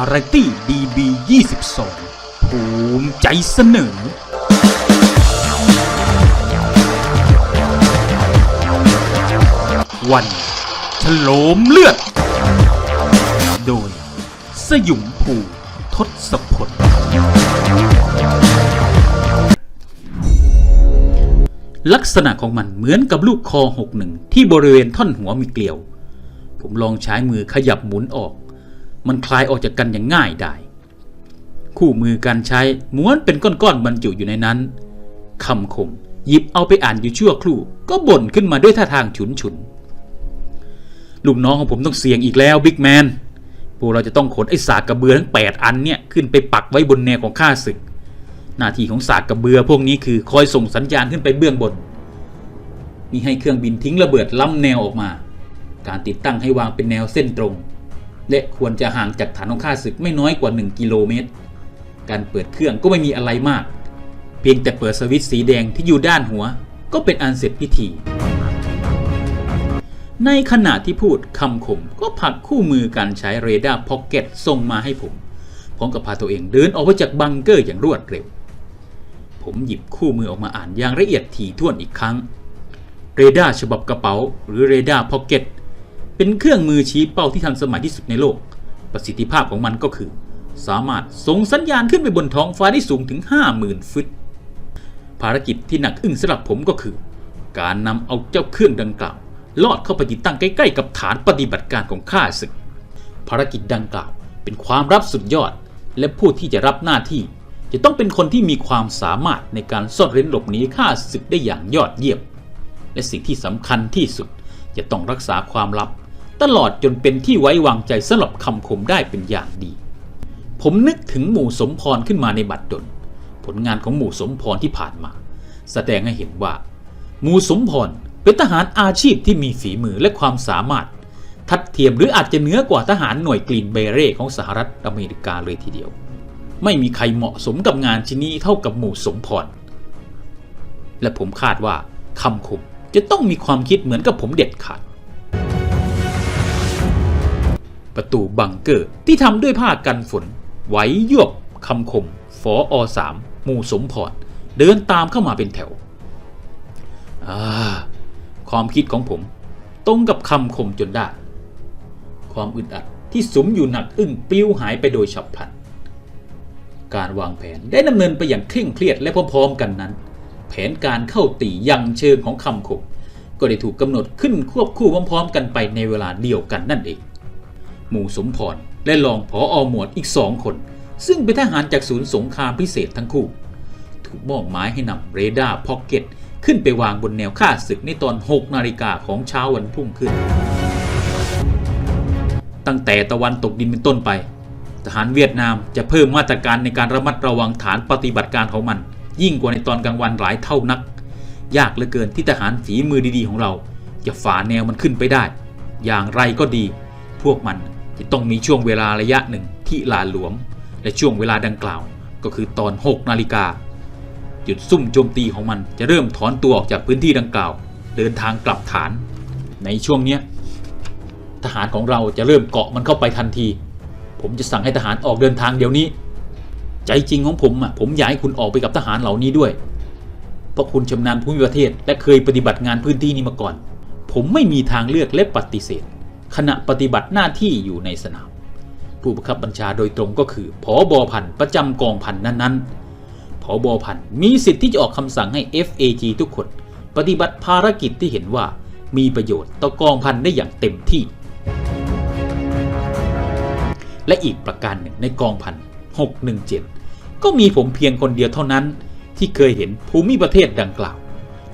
ารตี้ดีบี22ภูมิใจเสนอ วันฉโลมเลือด โดย สยุมภูทศพลลักษณะของมันเหมือนกับลูกคอหกหนึ่งที่บริเวณท่อนหัวมีเกลียว ผมลองใช้มือขยับหมุนออก มันคลายออกจากกันอย่างง่ายได้ คู่มือการใช้ม้วนเป็นก้อนๆบรรจุอยู่ในนั้นคำคมหยิบเอาไปอ่านอยู่ชั่วครู่ ก็บ่นขึ้นมาด้วยท่าทางฉุนฉุนลูกน้องของผมต้องเสี่ยงอีกแล้วบิ๊กแมนพวกเราจะต้องขนไอ้สากกระเบือทั้ง 8 อันเนี่ยขึ้นไปปักไว้บนแนวของข้าศึก หน้าที่ของสากกระเบือพวกนี้คือคอยส่งสัญญาณขึ้นไปเบื้องบนมีให้เครื่องบินทิ้งระเบิดล้ำแนวออกมา การติดตั้งให้วางเป็นแนวเส้นตรง และควรจะห่างจากฐานของข้าศึกไม่น้อยกว่า 1 กิโลเมตร การเปิดเครื่องก็ไม่มีอะไรมาก เพียงแต่เปิดสวิตช์สีแดงที่อยู่ด้านหัว ก็เป็นอันเสร็จพิธี ในขณะที่พูดคำคมก็ผลักคู่มือการใช้เรดาร์พ็อกเก็ตส่งมาให้ผมพร้อมกับพาตัวเองเดินออกไปจากบังเกอร์อย่างรวดเร็ว ผมหยิบคู่มือออกมาอ่านอย่างละเอียดถี่ถ้วนอีกครั้ง เรดาร์ฉบับกระเป๋า หรือเรดาร์พ็อกเก็ต เป็นเครื่องมือชี้เป้าที่ทันสมัยที่สุดในโลก ประสิทธิภาพของมันก็คือ สามารถส่งสัญญาณขึ้นไปบนท้องฟ้าได้สูงถึง 50,000ฟุต ภารกิจที่หนักอึ้งสำหรับผมก็คือ การนำเอาเจ้าเครื่องดังกล่าว ลอดเข้าไปติดตั้งใกล้ๆ กับฐานปฏิบัติการของข้าศึก ภารกิจดังกล่าว เป็นความรับสุดยอด และผู้ที่จะรับหน้าที่ จะต้องเป็นคนที่มีความสามารถในการซ่อนเร้นหลบหนีข้าศึกได้อย่างยอดเยี่ยม และสิ่งที่สำคัญที่สุดจะต้องรักษาความลับ ตลอดจนเป็นที่ไว้วางใจสำหรับคำคมได้เป็นอย่างดี ผมนึกถึงหมู่สมพรขึ้นมาในบัดดลผลงานของหมู่สมพรที่ผ่านมา แสดงให้เห็นว่า หมู่สมพรเป็นทหารอาชีพที่มีฝีมือและความสามารถ ทัดเทียมหรืออาจจะเหนือกว่าทหารหน่วยกรีนเบเร่ของสหรัฐอเมริกาเลยทีเดียว ไม่มีใครเหมาะสมกับงานชิ้นนี้เท่ากับหมู่สมพรและผมคาดว่าคำคมจะต้องมีความคิดเหมือนกับผมเด็ดขาด ประตูบังเกอร์ ที่ทำด้วยผ้ากันฝน ไหวยวบคำคมฟออสามมู่สมพรเดินตามเข้ามาเป็นแถวความคิดของผม ตรงกับคำคมจนได้ ความอึดอัดที่สมอยู่หนักอึ้งปลิวหายไปโดยฉับพลัน การวางแผนได้ดำเนินไปอย่างเคร่งเครียดและพร้อมๆกันนั้น แผนการเข้าตียังเชิงของคำคมก็ได้ถูกกำหนดขึ้นควบคู่พร้อมๆ กันไปในเวลาเดียวกันนั่นเอง หมู่สมพร และรองผออหมวดอีกสองคน ซึ่งเป็นทหารจากศูนย์สงครามพิเศษทั้งคู่ ถูกมอบหมายให้นำเรดาร์พ็อกเก็ตขึ้นไปวางบนแนวค่าศึกในตอน 6 นาฬิกาของเช้าวันพุ่งขึ้น ตั้งแต่ตะวันตกดินเป็นต้นไป ทหารเวียดนามจะเพิ่มมาตรการในการระมัดระวังฐานปฏิบัติการของมัน ยิ่งกว่าในตอนกลางวันหลายเท่านัก ยากเหลือเกินที่ทหารฝีมือดีๆของเรา จะฝ่าแนวมันขึ้นไปได้ อย่างไรก็ดี พวกมัน จะต้องมีช่วงเวลาระยะหนึ่งที่ลาหลวมและช่วงเวลาดังกล่าว ก็คือตอน 6 นาฬิกาจุดซุ่มโจมตีของมันจะเริ่มถอนตัวออกจากพื้นที่ดังกล่าว เดินทางกลับฐาน ในช่วงเนี้ยทหารของเราจะเริ่มเกาะมันเข้าไปทันที ผมจะสั่งให้ทหารออกเดินทางเดี๋ยวนี้ ใจจริงของผมอะผมอยากให้คุณออกไปกับทหารเหล่านี้ด้วย เพราะคุณชำนาญภูมิประเทศ และเคยปฏิบัติงานพื้นที่นี้มาก่อน ผมไม่มีทางเลือกและปฏิเสธ ขณะปฏิบัติหน้าที่อยู่ในสนาม ผู้บังคับบัญชาโดยตรงก็คือผอบอพันประจำกองพันนั้นๆผอบอพันมีสิทธิ์ที่จะออกคำสั่งให้ FAG ทุกคน ปฏิบัติภารกิจที่เห็นว่ามีประโยชน์ต่อกองพันได้อย่างเต็มที่ และอีกประการหนึ่งในกองพัน617 ก็มีผมเพียงคนเดียวเท่านั้น ที่เคยเห็นภูมิประเทศดังกล่าว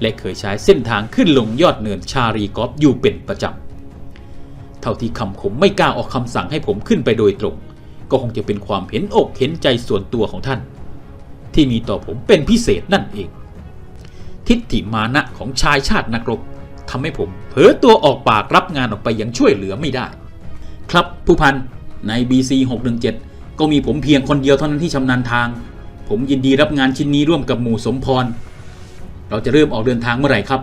และเคยใช้เส้นทางขึ้นลงยอดเนินชารีกอฟอยู่เป็นประจำ เท่าที่คำคมไม่กล้าออกคำสั่งให้ผมขึ้นไปโดยตรง ก็คงจะเป็นความเห็นอกเห็นใจส่วนตัวของท่าน ที่มีต่อผมเป็นพิเศษนั่นเอง ทิฏฐิมานะของชายชาตินักรบทำให้ผมเผลอตัวออกปากรับงานออกไปอย่างช่วยเหลือไม่ได้ ครับผู้พันใน BC 617ก็มีผมเพียงคนเดียวเท่านั้นที่ชำนาญทาง ผมยินดีรับงานชิ้นนี้ร่วมกับหมู่สมพร เราจะเริ่มออกเดินทางเมื่อไหร่ครับ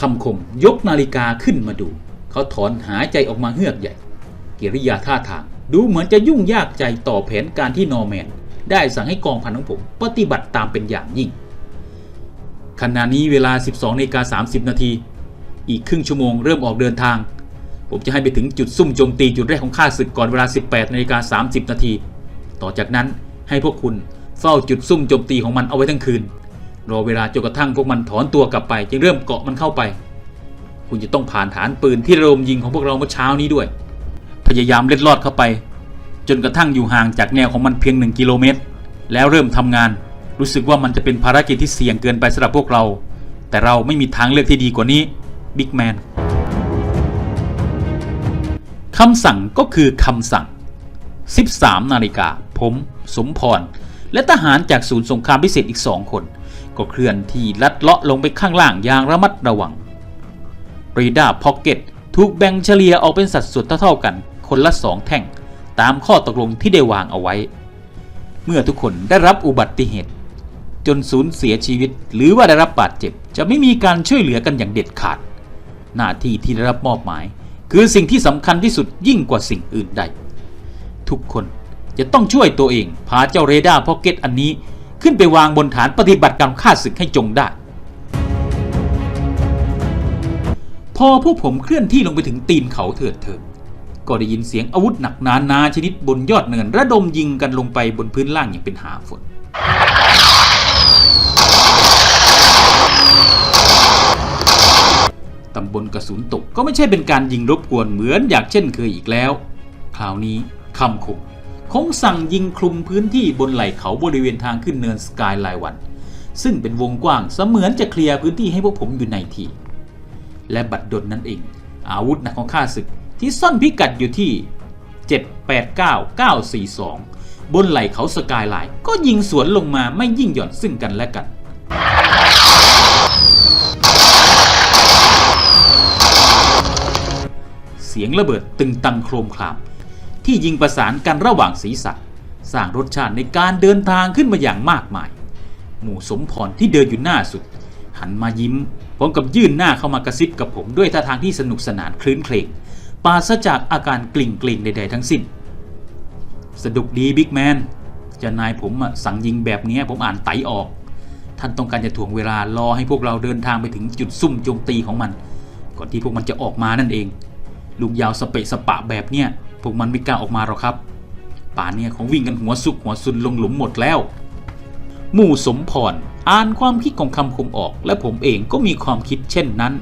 คำคมยกนาฬิกาขึ้นมาดู เขาถอนหายใจออกมาเฮือกใหญ่ กิริยาท่าทาง ดูเหมือนจะยุ่งยากใจต่อแผนการที่นอร์แมน ได้สั่งให้กองพันของผม ปฏิบัติตามเป็นอย่างยิ่งขณะนี้เวลา 12นาฬิกา30 นาที อีกครึ่งชั่วโมงเริ่มออกเดินทาง ผมจะให้ไปถึงจุดซุ่มโจมตีจุดแรกของข้าศึกก่อนเวลา 18นาฬิกา30 นาที ต่อจากนั้นให้พวกคุณเฝ้าจุดซุ่มโจมตีของมันเอาไว้ทั้งคืน รอเวลาจนกระทั่งพวกมันถอนตัวกลับไป จึงเริ่มเกาะมันเข้าไป คุณจะต้องผ่านฐานปืนที่ระดมยิงของพวกเราเมื่อเช้านี้ด้วย พยายามเล็ดลอดเข้าไป จนกระทั่งอยู่ห่างจากแนวของมันเพียงหนึ่งกิโลเมตร แล้วเริ่มทำงาน รู้สึกว่ามันจะเป็นภารกิจที่เสี่ยงเกินไปสำหรับพวกเรา แต่เราไม่มีทางเลือกที่ดีกว่านี้บิ๊กแมนคำสั่งก็คือคำสั่ง 13 นาฬิกา ผม สมพร และทหารจากศูนย์สงครามพิเศษอีกสองคน ก็เคลื่อนที่ลัดเลาะลงไปข้างล่างอย่างระมัดระวัง รดาพ็อกเก็ตถูกแบ่งเฉลี่ยออกเป็นสัดส่วนเท่าๆกัน คนละสองแท่ง ตามข้อตกลงที่ได้วางเอาไว้ เมื่อทุกคนได้รับอุบัติเหตุ จนสูญเสียชีวิต หรือว่าได้รับบาดเจ็บ จะไม่มีการช่วยเหลือกันอย่างเด็ดขาด หน้าที่ที่ได้รับมอบหมาย คือสิ่งที่สำคัญที่สุดยิ่งกว่าสิ่งอื่นใด ทุกคนจะต้องช่วยตัวเอง พาเจ้าเรดาร์พ็อกเก็ตอันนี้ ขึ้นไปวางบนฐานปฏิบัติการฆ่าศึกให้จงได้ พอพวกผมเคลื่อนที่ลงไปถึงตีนเขาเถิดเถิดก็ได้ยินเสียงอาวุธหนักหนานาชนิดบนยอดเนินระดมยิงกันลงไปบนพื้นล่างอย่างเป็นหาฝน ตำบลกระสุนตกก็ไม่ใช่เป็นการยิงรบกวนเหมือนอย่างเช่นเคยอีกแล้ว คราวนี้คำคมคงสั่งยิงคลุมพื้นที่บนไหล่เขาบริเวณทางขึ้นเนินสกายไลน์วัน ซึ่งเป็นวงกว้างเสมือนจะเคลียร์พื้นที่ให้พวกผมอยู่ในที และบัดดลนั่นเอง อาวุธหนักของข้าศึกที่ซ่อนพิกัดอยู่ที่ 789942 บนไหล่เขาสกายไลน์ก็ยิงสวนลงมาไม่ยิ่งหย่อนซึ่งกันและกัน เสียงระเบิดตึงตังโครมคราม ที่ยิงประสานกันระหว่างศีรษะสร้างรสชาติในการเดินทางขึ้นมาอย่างมากมาย หมู่สมพรที่เดินอยู่หน้าสุด หันมายิ้มพร้อมกับยื่นหน้าเข้ามากระซิบกับผมด้วยท่าทางที่สนุกสนานคลื้นเครงปราศจากอาการกลิ่งเกรงใดๆทั้งสิ้นสนุกดีบิ๊กแมนจะนายผมอะสั่งยิงแบบนี้ผมอ่านไตออก ท่านต้องการจะถ่วงเวลารอให้พวกเราเดินทางไปถึงจุดซุ่มโจมตีของมัน ก่อนที่พวกมันจะออกมานั่นเองลูกยาวสเปะสปะแบบเนี้ยพวกมันไม่กล้าออกมาหรอกครับ ป่านเนี่ยของวิ่งกันหัวสุกหัวซุนลงหลุมหมดแล้ว หมู่สมพร อ่านความคิดของคำคมออก และผมเองก็มีความคิดเช่นนั้น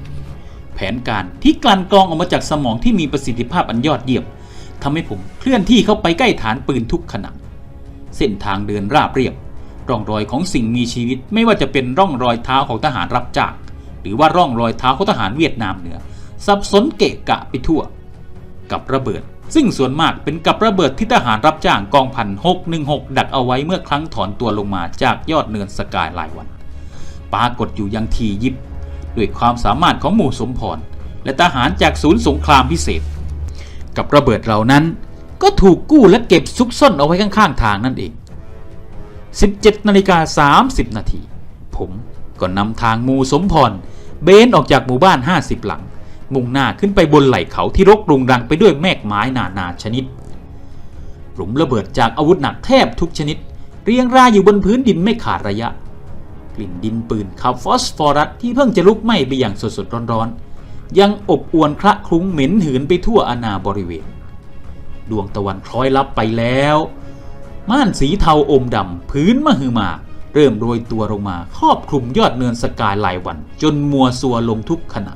แผนการที่กลั่นกรองออกมาจากสมองที่มีประสิทธิภาพอันยอดเยี่ยมทำให้ผมเคลื่อนที่เข้าไปใกล้ฐานปืนทุกขณะเส้นทางเดินราบเรียบ ร่องรอยของสิ่งมีชีวิตไม่ว่าจะเป็นร่องรอยเท้าของทหารรับจ้างหรือว่าร่องรอยเท้าของทหารเวียดนามเหนือ สับสนเกะกะไปทั่ว กับระเบิด ซึ่งส่วนมากเป็นกับระเบิดที่ทหารรับจ้างกองพัน616ดักเอาไว้เมื่อครั้งถอนตัวลงมาจากยอดเนินสกายไลน์วัน ปรากฏอยู่ยังทียิบ ด้วยความสามารถของหมู่สมพร และทหารจากศูนย์สงครามพิเศษ กับระเบิดเหล่านั้น ก็ถูกกู้และเก็บซุกซ่อนเอาไว้ข้างๆทางนั่นเอง 17นาฬิกา30 นาที ผมก็นำทางหมูสมพร เบนออกจากหมู่บ้าน 50 หลัง มุ่งหน้าขึ้นไปบนไหล่เขาที่รกรุงรังไปด้วยแมกไม้นานาชนิด หลุมระเบิดจากอาวุธหนักแทบทุกชนิด เรียงรายอยู่บนพื้นดินไม่ขาดระยะ กลิ่นดินปืนขับฟอสฟอรัสที่เพิ่งจะลุกไหม้ไปอย่างสดๆร้อนๆ ยังอบอวนคละคลุ้งเหม็นหืนไปทั่วอาณาบริเวณ ดวงตะวันคล้อยลับไปแล้ว ม่านสีเทาอมดำพื้นมหึมาเริ่มโรยตัวลงมาครอบคลุมยอดเนินสกายไลน์วัน จนมัวซัวลงทุกขณะ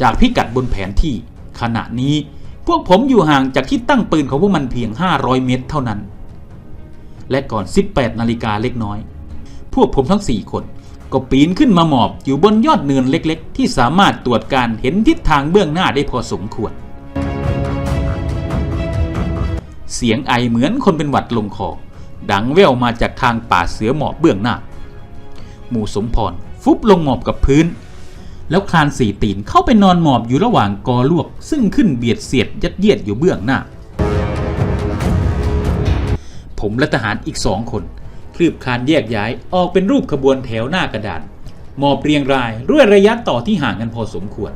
จากพิกัดบนแผนที่ ขณะนี้พวกผมอยู่ห่างจากที่ตั้งปืนของพวกมันเพียง 500 เมตรเท่านั้น และก่อน 18 นาฬิกาเล็กน้อย พวกผมทั้ง 4 คน ก็ปีนขึ้นมาหมอบอยู่บนยอดเนินเล็กๆ ที่สามารถตรวจการเห็นทิศทางเบื้องหน้าได้พอสมควร เสียงไอเหมือนคนเป็นหวัดลงคอ ดังแว่วมาจากทางป่าเสือหมอบเบื้องหน้า หมู่สมพรฟุบลงหมอบกับพื้น แล้วคลานสี่ตีนเข้าไปนอนหมอบอยู่ระหว่างกอลวก ซึ่งขึ้นเบียดเสียดยัดเยียดอยู่เบื้องหน้า ผมและทหารอีกสองคนคลืบคลานแยกย้ายออกเป็นรูปขบวนแถวหน้ากระดานหมอบเรียงรายด้วยระยะต่อที่ห่างกันพอสมควร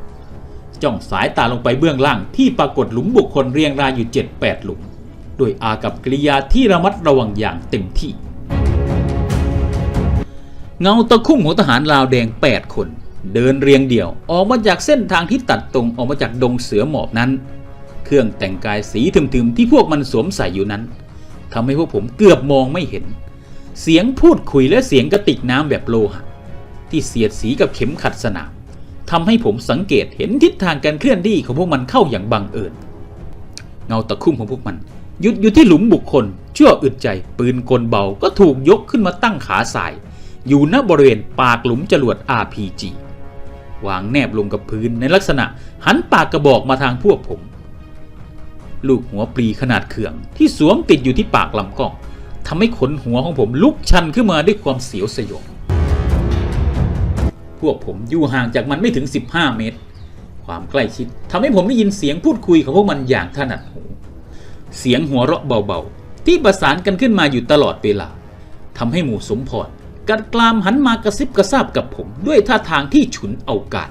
จ้องสายตาลงไปเบื้องล่างที่ปรากฏหลุมบุคคลเรียงรายอยู่ 7-8 หลุมโดยอากับกิริยาที่ระมัดระวังอย่างเต็มที่ เงาตะคุ่มของทหารลาวแดง 8 คน เดินเรียงเดี่ยว ออกมาจากเส้นทางที่ตัดตรงออกมาจากดงเสือหมอบนั้น เครื่องแต่งกายสีทึมๆที่พวกมันสวมใส่อยู่นั้นทำให้พวกผมเกือบมองไม่เห็น เสียงพูดคุยและเสียงกระติกน้ำแบบโลหะที่เสียดสีกับเข็มขัดสนามทำให้ผมสังเกตเห็นทิศทางการเคลื่อนที่ของพวกมันเข้าอย่างบังเอิญเงาตะคุ่มของพวกมันหยุดอยู่ที่หลุมบุคคล ชั่วอึดใจปืนกลเบาก็ถูกยกขึ้นมาตั้งขาสาย อยู่ณบริเวณปากหลุมจรวด RPG วางแนบลงกับพื้นในลักษณะหันปากกระบอกมาทางพวกผม ลูกหัวปลีขนาดเขื่องที่สวมติดอยู่ที่ปากลำกล้องทำให้ขนหัวของผมลุกชันขึ้นมาด้วยความเสียวสยองพวกผมอยู่ห่างจากมันไม่ถึง 15 เมตร ความใกล้ชิดทำให้ผมได้ยินเสียงพูดคุยของพวกมันอย่างถนัดหูเสียงหัวเราะเบาๆ ที่ประสานกันขึ้นมาอยู่ตลอดเวลาทำให้หมู่สมพร กัดกลามหันมากระซิบกระซาบกับผมด้วยท่าทางที่ฉุนเอาการ